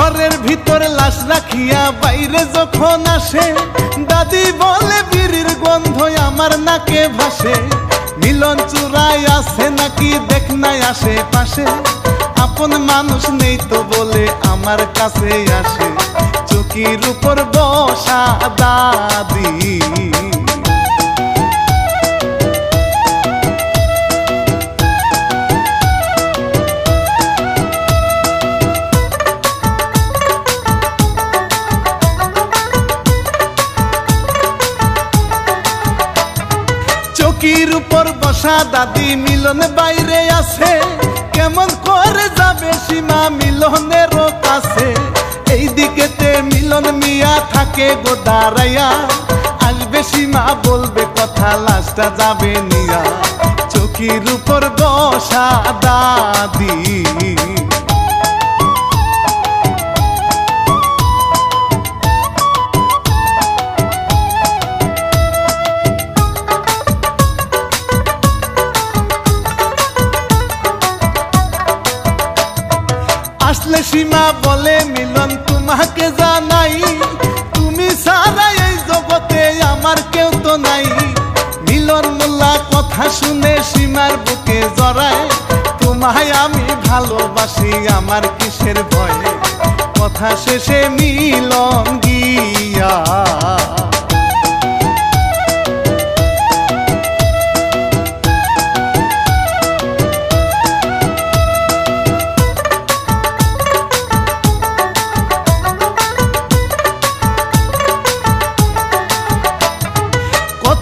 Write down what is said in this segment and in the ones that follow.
ঘরের ভিতর লাশ রাখিয়া বাইরে যখন আসে, দাদি বলে বিড়ির গন্ধ আমার নাকে ভাসে। মিলন চূড়ায় আছে নাকি দেখ নাই আসে পাশে আপন মানুষ নেই তো বলে আমার কাছে আসে। চকির উপর বসা দাদি। চকির উপর বসা দাদি মিলন বাইরে আছে। কেমন করে যাবে সীমা মিলনের কাছে। এই দিকেতে মিলন মিয়া থাকে গো দাঁড়াইয়া। আসবে সীমা, বলবে কথা, লাশটা যাবে নিয়া। চকির উপর বসা দাদি। আসলে সীমা বলে মিলন তোমাকে জানাই। তুমি সারা এই জগতে আমার কেউ তো নাই। মিলন মোল্লা কথা শুনে সীমার বুকে জড়ায়। তোমায় আমি ভালোবাসি আমার কিসের ভয়? কথা শেষে মিলন গিয়া।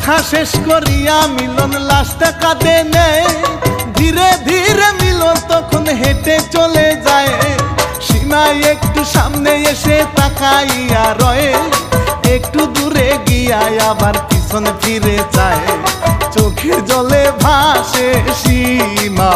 কথা শেষ করিয়া মিলন লাশটা কাঁদে নেয় ধীরে ধীরে মিলন তখন হেঁটে চলে যায়। সীমা একটু সামনে এসে তাকাইয়া রয়ে। একটু দূরে গিয়া আবার পিছন ফিরে যায়। চোখের জলে ভাসে সীমা।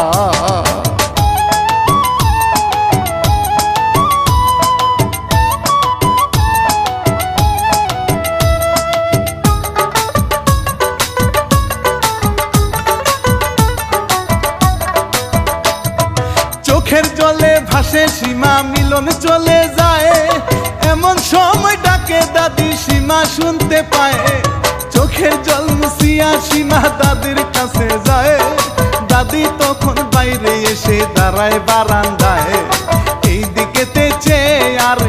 চলে ভাসে, সীমা মিলন চলে যায়। এমন সময় ডাকে দাদি, সীমা শুনতে পায়। চোখের জল মুসিয়া সীমা দাদির কাছে যায়। দাদি তখন বাইরে এসে দাঁড়ায় বারান্দায়। এইদিকেতে চেয়ে আর